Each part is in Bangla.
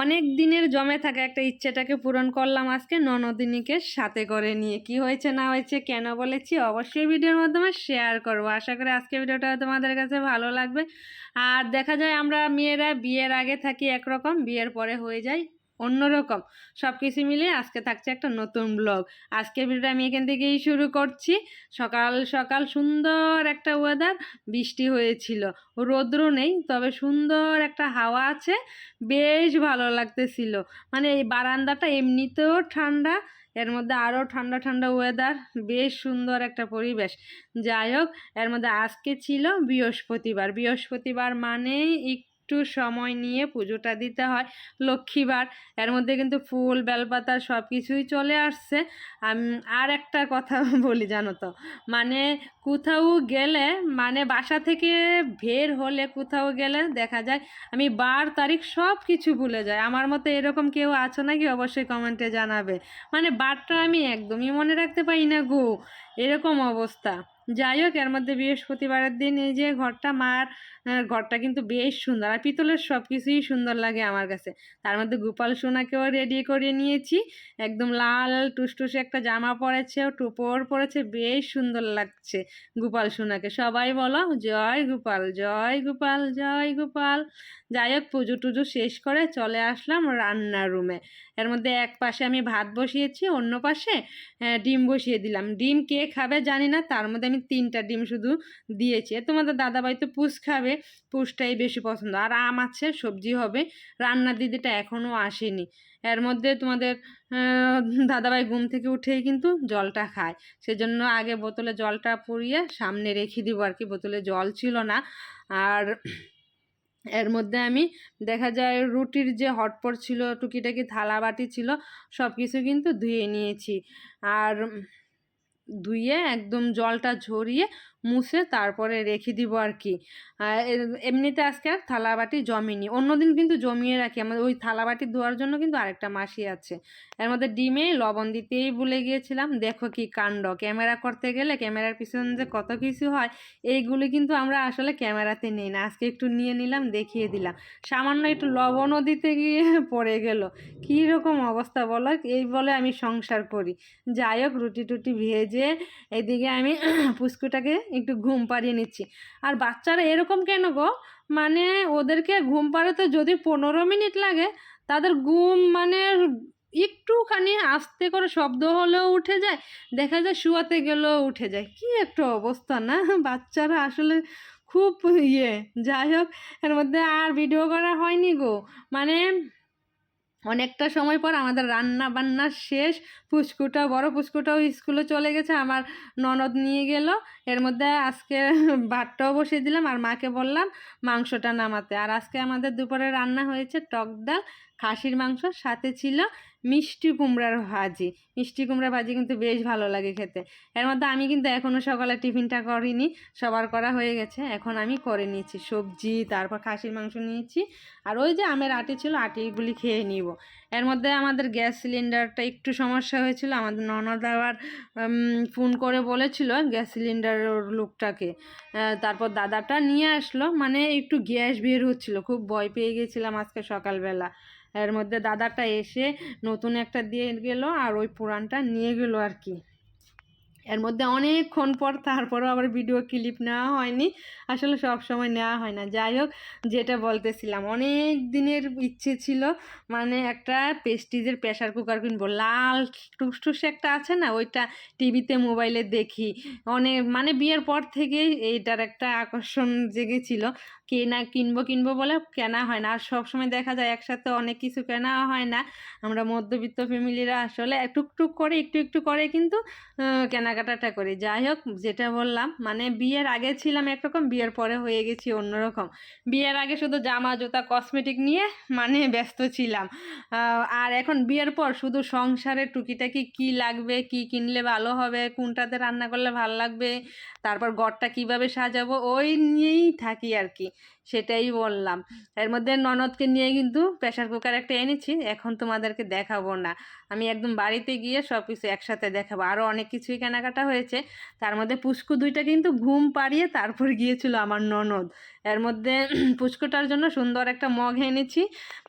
অনেক দিনের জমে থাকা একটা ইচ্ছেটাকে পূরণ করলাম আজকে। ননদিনীকে সাথে করে নিয়ে কি হয়েছে, না হয়েছে, কেন বলেছি অবশ্যই ভিডিওর মাধ্যমে শেয়ার করব। আশা করি আজকে ভিডিওটা তোমাদের কাছে ভালো লাগবে। আর দেখা যায় আমরা মেয়েরা বিয়ের আগে থাকি একরকম, বিয়ের পরে হয়ে যায়। অন্যরকম সব কিছু মিলিয়ে আজকে থাকছে একটা নতুন ব্লগ আজকে ভিডিওটা আমি এখান থেকেই শুরু করছি। সকাল সকাল সুন্দর একটা ওয়েদার বৃষ্টি হয়েছিল। রৌদ্র নেই, তবে সুন্দর একটা হাওয়া আছে। বেশ ভালো লাগতেছিল। মানে এই বারান্দাটা এমনিতেও ঠান্ডা, এর মধ্যে আরও ঠান্ডা ঠান্ডা ওয়েদার বেশ সুন্দর একটা পরিবেশ। যাই হোক, এর মধ্যে আজকে ছিল বৃহস্পতিবার। বৃহস্পতিবার মানেই একটু সময় নিয়ে পুজোটা দিতে হয়। লক্ষ্মীবার, এর মধ্যে কিন্তু ফুল, বেলপাতা সব কিছুই চলে আসছে। আর একটা কথা বলি জানো তো মানে কোথাও গেলে মানে বাসা থেকে বের হলে কোথাও গেলে দেখা যায়, আমি বার তারিখ সব কিছু ভুলে যাই। আমার মতো এরকম কেউ আছো নাকি অবশ্যই কমেন্টে জানাবে। মানে বারটা আমি একদমই মনে রাখতে পারি না গো। এরকম অবস্থা। যাই হোক, এর মধ্যে বৃহস্পতিবারের দিন এই যে ঘরটা, মার ঘরটা কিন্তু বেশ সুন্দর। আর পিতলের সব কিছুই সুন্দর লাগে আমার কাছে। তার মধ্যে গোপাল সোনাকেও রেডি করে নিয়েছি। একদম লাল, টুসটুসে একটা জামা পরেছে ও টুপোর পরেছে, বেশ সুন্দর লাগছে গোপাল সোনাকে। সবাই বলো, জয় গোপাল জয় গোপাল জয় গোপাল। যাই হোক, পুজো টুজো শেষ করে চলে আসলাম রান্নার রুমে। এর মধ্যে এক পাশে আমি ভাত বসিয়েছি, অন্য পাশে ডিম বসিয়ে দিলাম। ডিম কে খাবে জানি না, তার মধ্যে আমি তিনটা ডিম শুধু দিয়েছি। তোমাদের দাদাভাই তো পুষ খাবে, পুষটাই বেশি পছন্দ। আর আম আছে, সবজি হবে রান্নার দিদিটা এখনও আসেনি। এর মধ্যে তোমাদের দাদাভাই ঘুম থেকে উঠেই কিন্তু জলটা খায়। সেজন্য আগে বোতলে জলটা পুড়িয়ে সামনে রেখে দিব আর কি, বোতলে জল ছিল না। আর এর মধ্যে আমি, দেখা যায় রুটির যে হটপট ছিল, টুকিটাকি থালা বাটি ছিল সব কিছু কিন্তু ধুয়ে নিয়েছি। আর ধুয়ে একদম জলটা ঝরিয়ে মুছে তারপরে রেখে দিব আর কি। এমনিতে আজকে আর থালা বাটি জমেনি। অন্যদিন কিন্তু জমিয়ে রাখি। আমাদের ওই থালা বাটি ধোয়ার জন্য কিন্তু আরেকটা মাসি আছে। এর মধ্যে ডিমে লবণ দিতেই ভুলে গিয়েছিলাম। দেখো কি কাণ্ড। ক্যামেরা করতে গেলে ক্যামেরার পিছনে যে কত কিছু হয়, এইগুলি কিন্তু আমরা আসলে ক্যামেরাতে নেই না। আজকে একটু নিয়ে নিলাম, দেখিয়ে দিলাম। সামান্য একটু লবণও দিতে গিয়ে পড়ে গেল। কী রকম অবস্থা বলো? এই বলে আমি সংসার করি। যাই হোক, রুটি টুটি ভেজে এদিকে আমি পুষ্কুটাকে একটু ঘুম পাড়িয়ে নিচ্ছি। আর বাচ্চারা এরকম কেন গো? মানে ওদেরকে ঘুম পাড়াতে যদি পনেরো মিনিট লাগে, তাদের ঘুম মানে একটুখানি আস্তে করে শব্দ হলেও উঠে যায়, দেখা যায় শুয়াতে গেলেও উঠে যায়। কি একটা অবস্থা না? বাচ্চারা আসলে খুব ইয়ে। যাই হোক, এর মধ্যে আর ভিডিও করা হয়নি গো। মানে অনেকটা সময় পর আমাদের রান্না বান্না শেষ। পুষ্কুটা বড় পুষ্কুটাও স্কুলে চলে গেছে, আমার ননদ নিয়ে গেল। এর মধ্যে আজকে ভাতটাও বসিয়ে দিলাম আর মাকে বললাম মাংসটা নামাতে। আর আজকে আমাদের দুপুরে রান্না হয়েছে টক ডাল খাসির মাংস, সাথে ছিল মিষ্টি কুমড়ার ভাজি। মিষ্টি কুমড়া ভাজি কিন্তু বেশ ভালো লাগে খেতে। এর মধ্যে আমি কিন্তু এখনও সকালে টিফিনটা করিনি, সবার করা হয়ে গেছে। এখন আমি করে নিয়েছি সবজি, তারপর খাসির মাংস নিয়েছি। আর ওই যে আমের আটি ছিল, আটিগুলি খেয়ে নিব। এর মধ্যে আমাদের গ্যাস সিলিন্ডারটা একটু সমস্যা হয়েছিল। আমাদের ননদ আবার ফোন করে বলেছিল গ্যাস সিলিন্ডারের লোকটাকে। তারপর দাদাটা নিয়ে আসলো। মানে একটু গ্যাস বের হচ্ছিল। খুব ভয় পেয়ে গেছিলাম আজকে সকালবেলা। এর মধ্যে দাদাটা এসে নতুন একটা দিয়ে গেল আর ওই পুরানটা নিয়ে গেল আর কি। এর মধ্যে অনেকক্ষণ পর তারপরেও আবার ভিডিও ক্লিপ নেওয়া হয়নি। আসলে সব সময় নেওয়া হয় না। যাই হোক যেটা বলতেছিলাম অনেক দিনের ইচ্ছে ছিল মানে একটা পেস্টিজের প্রেশার কুকার কিনবো। লাল টুসটুস একটা আছে না ওইটা টিভিতে মোবাইলে দেখি। অনেক মানে বিয়ের পর থেকেই এইটার একটা আকর্ষণ জেগেছিল। কেনা কিনবো কিনবো বলে কেনা হয় না। আর সবসময় দেখা যায় একসাথে অনেক কিছু কেনা হয় না। আমরা মধ্যবিত্ত ফ্যামিলিরা আসলে টুকটুক করে একটু একটু করে কিন্তু আহ, কেনাকাটাটা করি। যাই হোক, যেটা বললাম মানে বিয়ের আগে ছিলাম একরকম, বিয়ের পরে হয়ে গেছি অন্যরকম। বিয়ের আগে শুধু জামা, জুতা কসমেটিক নিয়ে মানে ব্যস্ত ছিলাম। আর এখন বিয়ের পর শুধু সংসারে টুকিটাকি কি লাগবে, কি কিনলে ভালো হবে, কোনটাতে রান্না করলে ভালো লাগবে, তারপর ঘরটা কীভাবে সাজাবো, ওই নিয়েই থাকি আর কি। সেটাই বললাম। এর মধ্যে ননদকে নিয়ে কিন্তু প্রেশার কুকার একটা এনেছি, এখন তোমাদেরকে দেখাবো না। আমি একদম বাড়িতে গিয়ে সব কিছু একসাথে দেখাবো। আরও অনেক কিছুই কেনাকাটা হয়েছে। তার মধ্যে পুষ্কু দুইটা কিন্তু ঘুম পাড়িয়ে তারপর গিয়েছিল আমার ননদ। এর মধ্যে পুষ্কুটার জন্য সুন্দর একটা মগ এনেছি।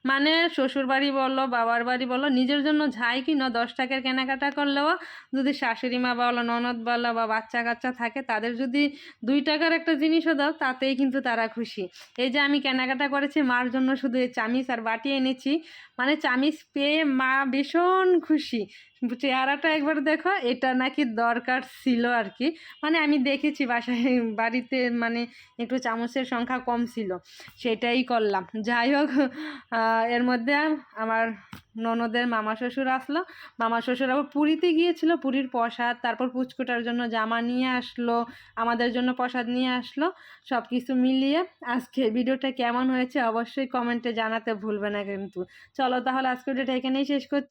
মানে শ্বশুর বাড়ি বলো, বাবার বাড়ি বলো, নিজের জন্য যাই কি না দশ টাকার কেনাকাটা করলেও যদি শাশুড়ি মা বলো, ননদ বলো বা বাচ্চা কাচ্চা থাকে, তাদের যদি দুই টাকার একটা জিনিসও দাও, তাতেই কিন্তু তারা খুশি। এই যে আমি কেনাকাটা করেছি, মার জন্য শুধু এই চামিচ আর বাটি এনেছি মানে চামিচ পেয়ে মা ভীষণ খুশি। চেহারাটা একবার দেখো, এটা নাকি দরকার ছিল আর কি মানে আমি দেখেছি বাসায়, বাড়িতে মানে একটু চামচের সংখ্যা কম ছিল, সেটাই করলাম। যাই হোক এর মধ্যে আমার ননদের মামা শ্বশুর আসলো। মামা শ্বশুর আবার পুরীতে গিয়েছিল, পুরীর প্রসাদ, তারপর পুচকুটার জন্য জামা নিয়ে আসলো, আমাদের জন্য প্রসাদ নিয়ে আসলো সব কিছু মিলিয়ে। আজকে ভিডিওটা কেমন হয়েছে অবশ্যই কমেন্টে জানাতে ভুলবে না কিন্তু। চলো তাহলে আজকে ভিডিওটা এখানেই শেষ করছি।